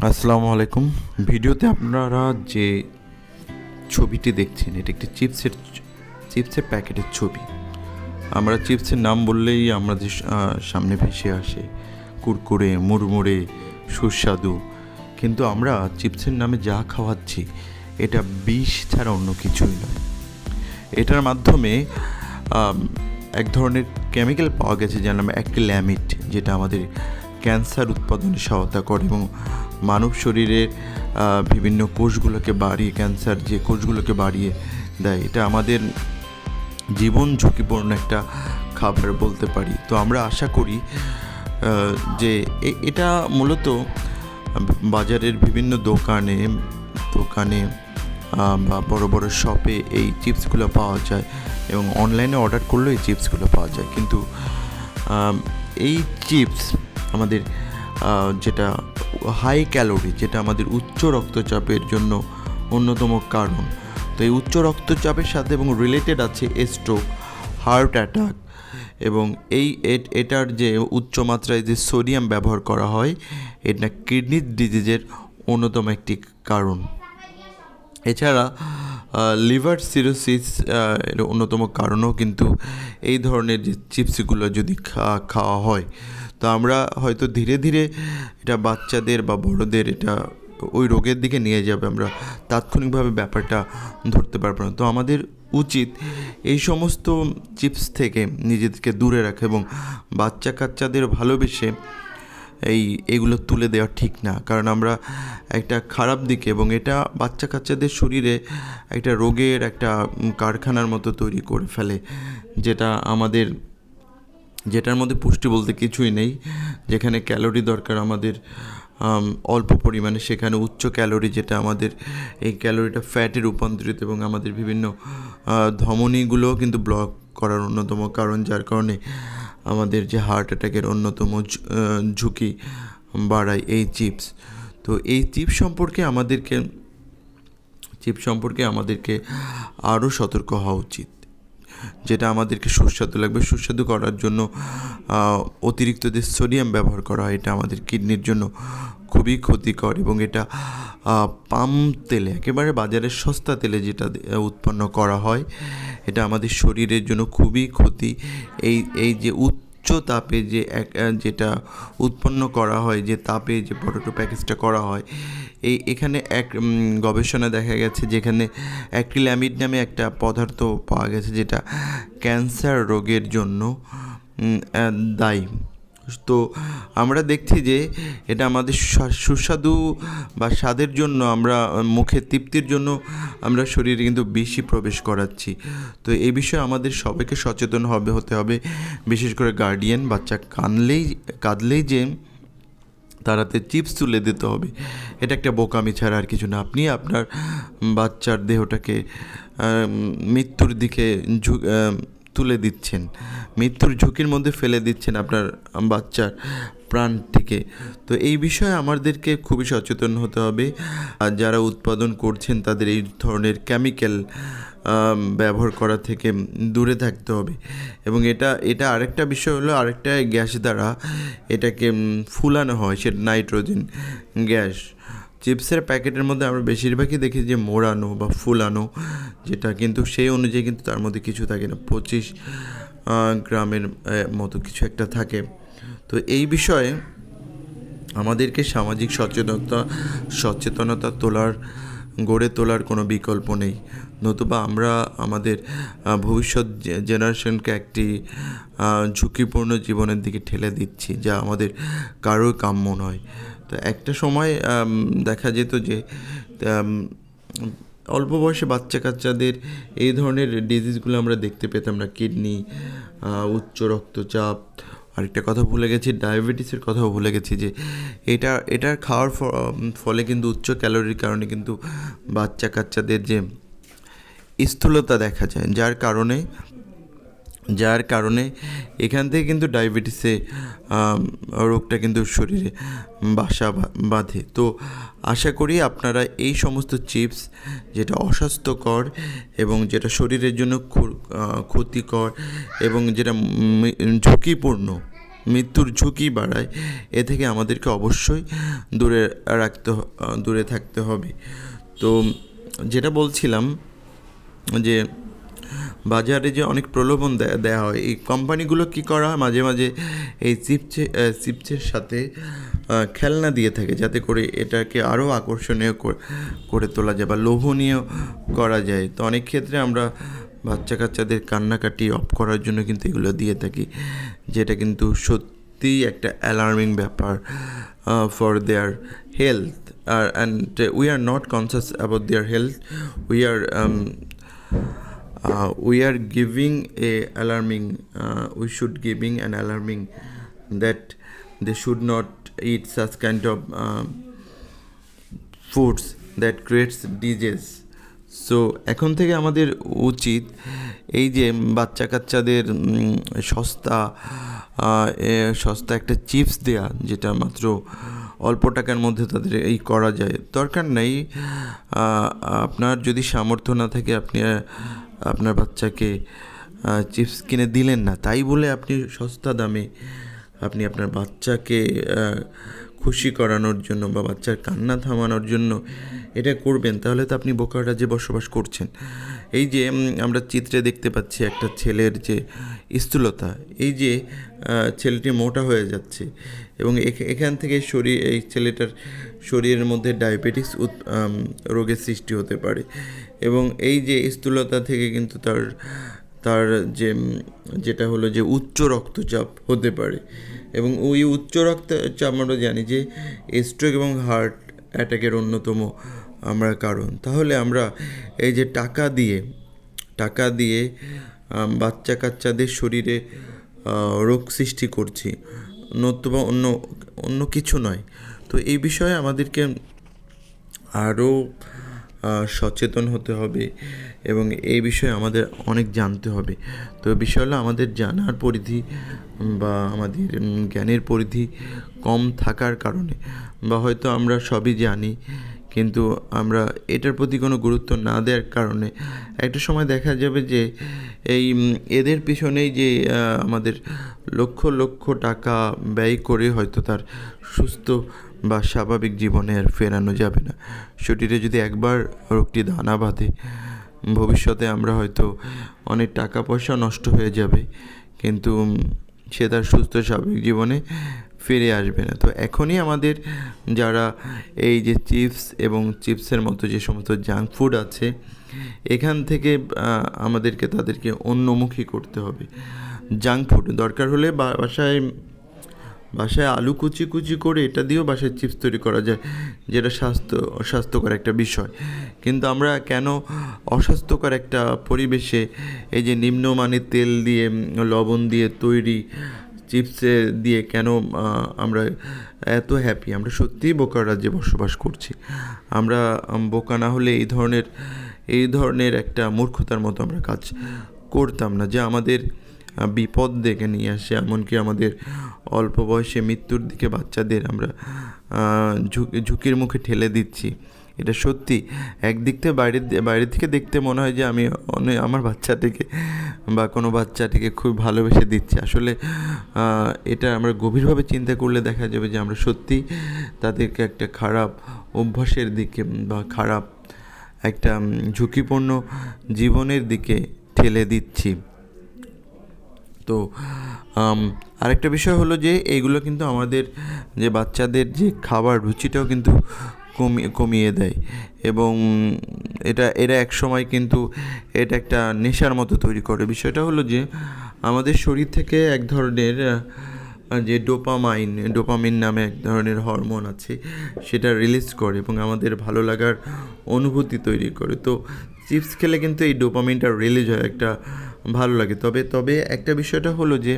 আসসালামু আলাইকুম। ভিডিওতে আপনারা যে ছবিটি দেখছেন এটা একটি চিপসের চিপসের প্যাকেটের ছবি। আমরা চিপসের নাম বললেই আমাদের আহ, সামনে ভেসে আসে কুরকুরে মুড়মুড়ে সুস্বাদু। কিন্তু আমরা চিপসের নামে যা খাওয়াচ্ছি এটা বিষ ছাড়া অন্য কিছুই নয়। এটার মাধ্যমে এক ধরনের কেমিক্যাল পাওয়া গেছে যার নাম অ্যাক্রিল্যামিড যেটা আমাদের ক্যান্সার উৎপাদনে সহায়তা করে এবং মানব শরীরের বিভিন্ন কোষগুলোকে বাড়িয়ে, ক্যান্সার যে কোষগুলোকে বাড়িয়ে দেয়, এটা আমাদের জীবন ঝুঁকিপূর্ণ একটা খাবার বলতে পারি। তো আমরা আশা করি যে এটা মূলত বাজারের বিভিন্ন দোকানে দোকানে বা বড় বড় শপে এই চিপসগুলো পাওয়া যায় এবং অনলাইনে অর্ডার করলেও এই চিপসগুলো পাওয়া যায়। কিন্তু এই চিপস আমাদের যেটা হাই ক্যালোরি যেটা আমাদের উচ্চ রক্তচাপের জন্য অন্যতম কারণ। তো এই উচ্চ রক্তচাপের সাথে এবং রিলেটেড আছে স্ট্রোক হার্ট অ্যাটাক এবং এই এট- এটার যে উচ্চ মাত্রায় যে সোডিয়াম ব্যবহার করা হয়, এটা কিডনি ডিজিজের অন্যতম একটি কারণ। এছাড়া লিভার সিরোসিস অন্যতম কারণও কিন্তু এই ধরনের যে চিপসগুলো যদি খাওয়া হয় তো আমরা হয়তো ধীরে ধীরে এটা বাচ্চাদের বা বড়দের এটা ওই রোগের দিকে নিয়ে যাবে, আমরা তাৎক্ষণিকভাবে ব্যাপারটা ধরতে পারব না। তো আমাদের উচিত এই সমস্ত চিপস থেকে নিজেদেরকে দূরে রাখা এবং বাচ্চা কাচ্চাদের ভালোবেসে এই, এগুলো তুলে দেওয়া ঠিক না। কারণ আমরা একটা খারাপ দিকে এবং এটা বাচ্চা কাচ্চাদের শরীরে একটা রোগের একটা কারখানার মতো তৈরি করে ফেলে, যেটা আমাদের যেটার মধ্যে পুষ্টি বলতে কিছুই নেই, যেখানে ক্যালোরি দরকার আমাদের অল্প পরিমাণে, সেখানে উচ্চ ক্যালোরি যেটা আমাদের, এই ক্যালোরিটা ফ্যাটে রূপান্তরিত এবং আমাদের বিভিন্ন ধমনীগুলোও কিন্তু ব্লক করার অন্যতম কারণ, যার কারণে আমাদের যে হার্ট অ্যাটাকের অন্যতম ঝুঁকি বাড়ায় এই চিপস। তো এই চিপস সম্পর্কে আমাদেরকে, চিপস সম্পর্কে আমাদেরকে আরও সতর্ক হওয়া উচিত। যেটা আমাদেরকে সুস্বাদু লাগবে। সুস্বাদু করার জন্য অতিরিক্ত যে সোডিয়াম ব্যবহার করা হয়, এটা আমাদের কিডনির জন্য খুবই ক্ষতিকর এবং এটা পাম তেলে, একেবারে বাজারের সস্তা তেলে যেটা উৎপন্ন করা হয়, এটা আমাদের শরীরের জন্য খুবই ক্ষতি। এই এই যে উচ্চ তাপে যে এক যেটা উৎপন্ন করা হয়, যে তাপে যে পটেটো প্যাকেজটা করা হয় এই এখানে এক গবেষণা দেখা গেছে যেখানে অ্যাক্রিল্যামিড নামে একটা পদার্থ পাওয়া গেছে যেটা ক্যান্সার রোগের জন্য দায়ী। তো আমরা দেখছি যে এটা আমাদের সুস্বাদু বা স্বাদের জন্য আমরা মুখে তৃপ্তির জন্য আমরা শরীরে কিন্তু বেশি প্রবেশ করাচ্ছি। তো এই বিষয়ে আমাদের সবাইকে সচেতন হবে, হতে হবে। বিশেষ করে গার্ডিয়ান বাচ্চা কানলেই, কাঁদলেই যে তারাতে চিপস তুলে দিতে হবে। এটা একটা বোকামি ছাড়া আর কিছু না। আপনি আপনার বাচ্চার দেহটাকে মৃত্যুর দিকে ঝু- তুলে দিচ্ছেন। মৃত্যুর ঝুঁকির মধ্যে ফেলে দিচ্ছেন আপনার বাচ্চার প্রাণ থেকে। তো এই বিষয়ে আমাদেরকে খুবই সচেতন হতে হবে। আর যারা উৎপাদন করছেন তাদের এই ধরনের কেমিক্যাল ব্যবহার করা থেকে দূরে থাকতে হবে। এবং এটা এটা আরেকটা বিষয় হলো আরেকটা গ্যাস দ্বারা এটাকে ফুলানো হয় সেটা নাইট্রোজেন গ্যাস। চিপসের প্যাকেটের মধ্যে আমরা বেশিরভাগই দেখি যে মোড়ানো বা ফুলানো যেটা কিন্তু সেই অনুযায়ী কিন্তু তার মধ্যে কিছু থাকে না। পঁচিশ গ্রামের মতো কিছু একটা থাকে। তো এই বিষয়ে আমাদেরকে সামাজিক সচেতনতা সচেতনতা তোলার, গড়ে তোলার কোনো বিকল্প নেই। নতুবা আমরা আমাদের ভবিষ্যৎ জেনারেশনকে একটি ঝুঁকিপূর্ণ জীবনের দিকে ঠেলে দিচ্ছি, যা আমাদের কারোর কাম্য নয়। তো একটা সময় দেখা যেত যে অল্প বয়সে বাচ্চা কাচ্চাদের এই ধরনের ডিজিজগুলো আমরা দেখতে পেতাম না। কিডনি উচ্চ রক্তচাপ, আরেকটা কথা ভুলে গেছি ডায়াবেটিসের কথাও ভুলে গেছি যে, এটা এটা খাওয়ার ফলে কিন্তু উচ্চ ক্যালোরির কারণে কিন্তু বাচ্চা কাচ্চাদের যে স্থূলতা দেখা যায়। যার কারণে যার কারণে এখান থেকে কিন্তু ডায়াবেটিসে রোগটা কিন্তু শরীরে বাসা বাঁধে। তো আশা করি আপনারা এই সমস্ত চিপস যেটা অস্বাস্থ্যকর এবং যেটা শরীরের জন্য ক্ষতিকর এবং যেটা ঝুঁকিপূর্ণ, মৃত্যুর ঝুঁকি বাড়ায়, এ থেকে আমাদেরকে অবশ্যই দূরে রাখতে দূরে থাকতে হবে। তো যেটা বলছিলাম যে বাজারে যে অনেক প্রলোভন দেওয়া হয়, এই কোম্পানিগুলো কি করা হয়? মাঝে মাঝে এই চিপসে চিপসের সাথে খেলনা দিয়ে থাকে যাতে করে এটাকে আরও আকর্ষণীয় করে তোলা যায় বা লোভনীয় করা যায়। তো অনেক ক্ষেত্রে আমরা বাচ্চা কাচ্চাদের কান্নাকাটি অফ করার জন্য কিন্তু এগুলো দিয়ে থাকি, যেটা কিন্তু সত্যিই একটা অ্যালার্মিং ব্যাপার for their health R and we are not conscious about their health we are uh, we are giving a alarming uh, we should giving an alarming that they should not eat such kind of um, foods that creates disease so এখন থেকে আমাদের উচিত এই যে বাচ্চা কাচ্চাদের সস্তা সস্তা একটা চিপস দেয়া যেটা মাত্র অল্প টাকার মধ্যে তাদের এই করা যায় দরকার নেই আপনার যদি সামর্থ্য না থাকে আপনি আপনার বাচ্চাকে চিপস কিনে দিলেন না। তাই বলে আপনি সস্তা দামে আপনি আপনার বাচ্চাকে খুশি করানোর জন্য বা বাচ্চার কান্না থামানোর জন্য এটা করবেন, তাহলে তো আপনি বোকার রাজ্যে বসবাস করছেন। এই যে আমরা চিত্রে দেখতে পাচ্ছি একটা ছেলের যে স্থূলতা, এই যে ছেলেটি মোটা হয়ে যাচ্ছে এবং এখ- এখান থেকে শরীর এই ছেলেটার শরীরের মধ্যে ডায়াবেটিস রোগের সৃষ্টি হতে পারে। এবং এই যে স্থূলতা থেকে কিন্তু তার তার যে, যেটা হলো যে উচ্চ রক্তচাপ হতে পারে। এবং ওই উচ্চ রক্তচাপ আমরা জানি যে স্ট্রোক এবং হার্ট অ্যাটাকের অন্যতম আমরা কারণ। তাহলে আমরা এই যে টাকা দিয়ে টাকা দিয়ে বাচ্চা কাচ্চাদের শরীরে রোগ সৃষ্টি করছি নতুবা অন্য অন্য কিছু নয়। তো এই বিষয়ে আমাদেরকে আরও সচেতন হতে হবে এবং এই বিষয়ে আমাদের অনেক জানতে হবে। তো বিষয় হলো আমাদের জানার পরিধি বা আমাদের জ্ঞানের পরিধি কম থাকার কারণে বা হয়তো আমরা সবই জানি কিন্তু আমরা এটার প্রতি কোনো গুরুত্ব না দেওয়ার কারণে একটা সময় দেখা যাবে যে এই এদের পিছনেই যে আমাদের লক্ষ লক্ষ টাকা ব্যয় করে হয়তো তার সুস্থ বা স্বাভাবিক জীবনে আর ফেরানো যাবে না। শরীরে যদি একবার রোগটি দানা বাঁধে, ভবিষ্যতে আমরা হয়তো অনেক টাকা পয়সা নষ্ট হয়ে যাবে, কিন্তু সে তার সুস্থ স্বাভাবিক জীবনে ফিরে আসবে না। তো এখনই আমাদের যারা এই যে চিপস এবং চিপসের মতো যে সমস্ত জাঙ্ক ফুড আছে, এখান থেকে আমাদেরকে তাদেরকে অন্যমুখী করতে হবে। জাঙ্ক ফুড দরকার হলে বাসায় বাসায় আলু কুচি কুচি করে এটা দিয়েও বাসায় চিপস তৈরি করা যায়, যেটা স্বাস্থ্য, অস্বাস্থ্যকর একটা বিষয়। কিন্তু আমরা কেন অস্বাস্থ্যকর একটা পরিবেশে এই যে নিম্নমানের তেল দিয়ে, লবণ দিয়ে তৈরি চিপসে দিয়ে কেন আমরা এত হ্যাপি আমরা সত্যিই বোকার রাজ্যে বসবাস করছি। আমরা বোকা না হলে এই ধরনের এই ধরনের একটা মূর্খতার মতো আমরা কাজ করতাম না। যে আমাদের বিপদ ডেকে নিয়ে আসে, এমনকি আমাদের অল্প বয়সে মৃত্যুর দিকে বাচ্চাদের আমরা ঝুঁকি, ঝুঁকির মুখে ঠেলে দিচ্ছি। এটা সত্যি। একদিক থেকে বাইরের বাইরে থেকে দেখতে মনে হয় যে আমি অনেক আমার বাচ্চাটিকে বা কোনো বাচ্চাটিকে খুব ভালোবেসে দিচ্ছি। আসলে এটা আমরা গভীরভাবে চিন্তা করলে দেখা যাবে যে আমরা সত্যি তাদেরকে একটা খারাপ অভ্যাসের দিকে বা খারাপ একটা ঝুঁকিপূর্ণ জীবনের দিকে ঠেলে দিচ্ছি। তো আরেকটা বিষয় হলো যে এইগুলো কিন্তু আমাদের যে বাচ্চাদের যে খাবার রুচিটাও কিন্তু কমিয়ে কমিয়ে দেয় এবং এটা এরা এক সময় কিন্তু এটা একটা নেশার মতো তৈরি করে। বিষয়টা হলো যে আমাদের শরীর থেকে এক ধরনের যে ডোপামাইন, ডোপামিন নামে এক ধরনের হরমোন আছে, সেটা রিলিজ করে এবং আমাদের ভালো লাগার অনুভূতি তৈরি করে। তো চিপস খেলে কিন্তু এই ডোপামিনটা রিলিজ হয় একটা ভালো লাগে। তবে তবে একটা বিষয়টা হলো যে,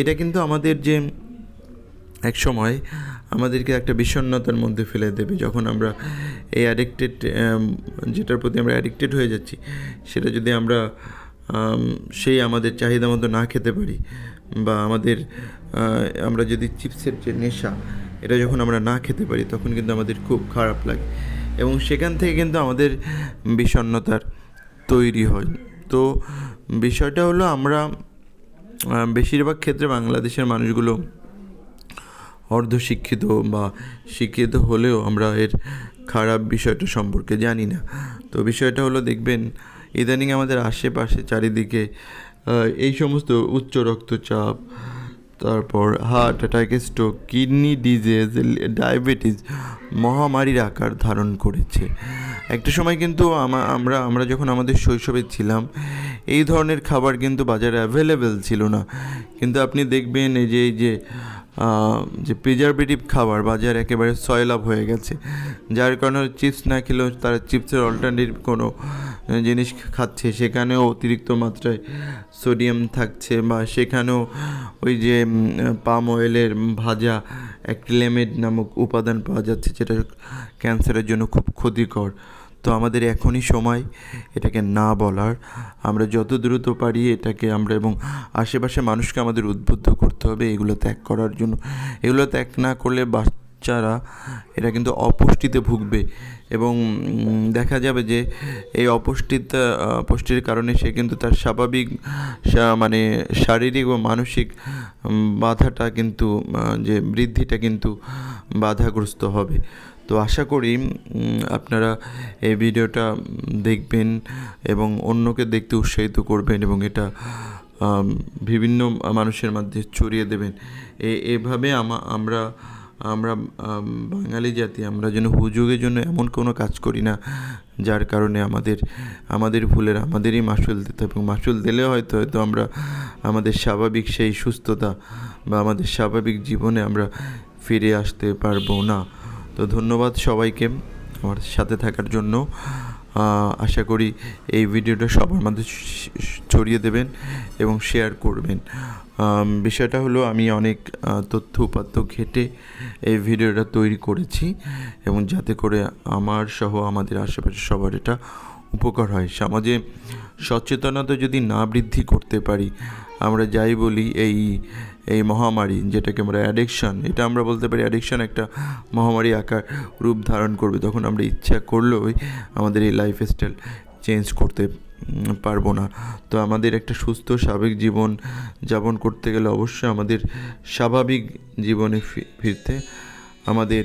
এটা কিন্তু আমাদের যে এক সময় আমাদেরকে একটা বিষণ্ণতার মধ্যে ফেলে দেবে যখন আমরা এই অ্যাডিক্টেড যেটার প্রতি আমরা অ্যাডিক্টেড হয়ে যাচ্ছি, সেটা যদি আমরা সেই আমাদের চাহিদা মতো না খেতে পারি বা আমাদের আমরা যদি চিপসের যে নেশা, এটা যখন আমরা না খেতে পারি, তখন কিন্তু আমাদের খুব খারাপ লাগে। এবং সেখান থেকে কিন্তু আমাদের বিষণ্ণতার তৈরি হয়। তো বিষয়টা হলো আমরা বেশিরভাগ ক্ষেত্রে বাংলাদেশের মানুষগুলো অর্ধশিক্ষিত বা শিক্ষিত হলেও আমরা এর খারাপ বিষয়টা সম্পর্কে জানি না। তো বিষয়টা হলো দেখবেন, ইদানিং আমাদের আশেপাশে চারিদিকে এই সমস্ত উচ্চ রক্তচাপ তারপর heart attack stroke kidney disease diabetes মহামারীর আকার ধারণ করেছে। একটা সময় কিন্তু আমরা আমরা যখন আমাদের শৈশবে ছিলাম, এই ধরনের খাবার কিন্তু বাজারে অ্যাভেলেবেল ছিল না। কিন্তু আপনি দেখবেন এই যে এই যে যে প্রিজারভেটিভ খাবার বাজার একেবারে সয়লাভ হয়ে গেছে। যার কারণে চিপস না খেলেও তারা চিপসের অল্টারনেটিভ কোনো জিনিস খাচ্ছে, সেখানেও অতিরিক্ত মাত্রায় সোডিয়াম থাকছে বা সেখানেও ওই যে পাম অয়েলের ভাজা অ্যাক্রিলেমেড নামক উপাদান পাওয়া যাচ্ছে যেটা ক্যান্সারের জন্য খুব ক্ষতিকর। তো আমাদের এখনই সময় এটাকে না বলার। আমরা যত দ্রুত পারি এটাকে আমরা এবং আশেপাশে মানুষকে আমাদের উদ্বুদ্ধ করতে হবে, এগুলো ত্যাগ করার জন্য। এগুলো ত্যাগ না করলে বাচ্চারা এটা কিন্তু অপুষ্টিতে ভুগবে এবং দেখা যাবে যে এই অপুষ্টিতা পুষ্টির কারণে সে কিন্তু তার স্বাভাবিক মানে শারীরিক ও মানসিক বাধাটা কিন্তু যে বৃদ্ধিটা কিন্তু বাধাগ্রস্ত হবে। তো আশা করি আপনারা এই ভিডিওটা দেখবেন এবং অন্যকে দেখতে উৎসাহিত করবেন এবং এটা বিভিন্ন মানুষের মধ্যে ছড়িয়ে দেবেন। এভাবে আমা- আমরা আমরা বাঙালি জাতি, আমরা যেন হুজুগের জন্য এমন কোনো কাজ করি না, যার কারণে আমাদের আমাদের ভুলের, আমাদেরই মাসুল দিতে এবং মাসুল দিলে হয়তো হয়তো আমরা আমাদের স্বাভাবিক সেই সুস্থতা বা আমাদের স্বাভাবিক জীবনে আমরা ফিরে আসতে পারব না। তো ধন্যবাদ সবাইকে আমার সাথে থাকার জন্য। আশা করি এই ভিডিওটা সবার মধ্যে ছড়িয়ে দেবেন। এবং শেয়ার করবেন। বিষয়টা হলো আমি অনেক তথ্য উপাত্ত ঘেটে এই ভিডিওটা তৈরি করেছি এবং যাতে করে আমার সহ আমাদের আশেপাশে সবার এটা উপকার হয়। সমাজে সচেতনতা যদি না বৃদ্ধি করতে পারি, আমরা যাই বলি এই এই মহামারী যেটাকে আমরা অ্যাডিকশান এটা আমরা বলতে পারি অ্যাডিকশান একটা মহামারী আকার রূপ ধারণ করবে। তখন আমরা ইচ্ছা করলেই আমাদের এই লাইফস্টাইল চেঞ্জ করতে পারব না। তো আমাদের একটা সুস্থ, স্বাভাবিক জীবন যাপন করতে গেলে অবশ্যই আমাদের স্বাভাবিক জীবনে ফিরতে আমাদের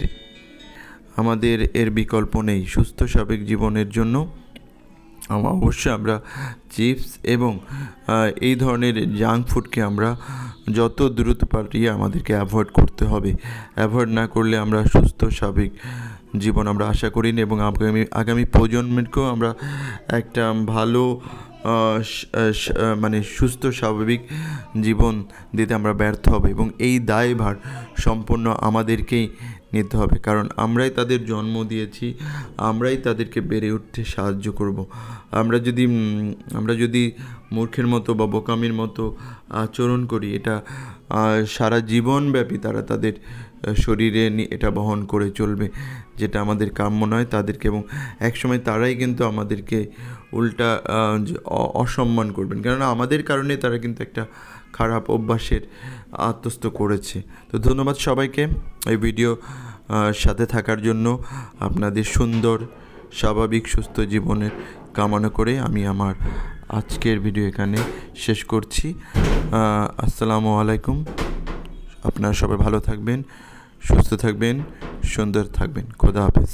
আমাদের এর বিকল্প নেই। সুস্থ, স্বাভাবিক জীবনের জন্য আম- অবশ্যই আমরা চিপস এবং এই ধরনের জাঙ্ক ফুডকে আমরা যত দ্রুত পারি আমাদেরকে অ্যাভয়েড করতে হবে। অ্যাভয়েড না করলে আমরা সুস্থ, স্বাভাবিক জীবন আমরা আশা করিনি এবং আগামী আগামী প্রজন্মকেও আমরা একটা ভালো মানে সুস্থ, স্বাভাবিক জীবন দিতে আমরা ব্যর্থ হবে এবং এই দায়ভার সম্পূর্ণ আমাদেরকেই নিতে হবে। কারণ আমরাই তাদের জন্ম দিয়েছি, আমরাই তাদেরকে বেড়ে উঠতে সাহায্য করব। আমরা যদি আমরা যদি মূর্খের মতো বা বোকামির মতো আচরণ করি, এটা সারা জীবনব্যাপী তারা তাদের শরীরে এটা বহন করে চলবে, যেটা আমাদের কাম্য নয় তাদেরকে। এবং একসময় তারাই কিন্তু আমাদেরকে উল্টা অসম্মান করবেন। কেননা আমাদের কারণে তারা কিন্তু একটা খারাপ অভ্যাসের আত্মস্থ করেছে। তো ধন্যবাদ সবাইকে এই ভিডিও সাথে থাকার জন্য। আপনাদের সুন্দর, স্বাভাবিক, সুস্থ জীবনের কামনা করে আমি আমার আজকের ভিডিও এখানে শেষ করছি। আসসালামু আলাইকুম। আপনারা সবাই ভালো থাকবেন। সুস্থ থাকবেন সুন্দর থাকবেন। খোদা হাফেজ।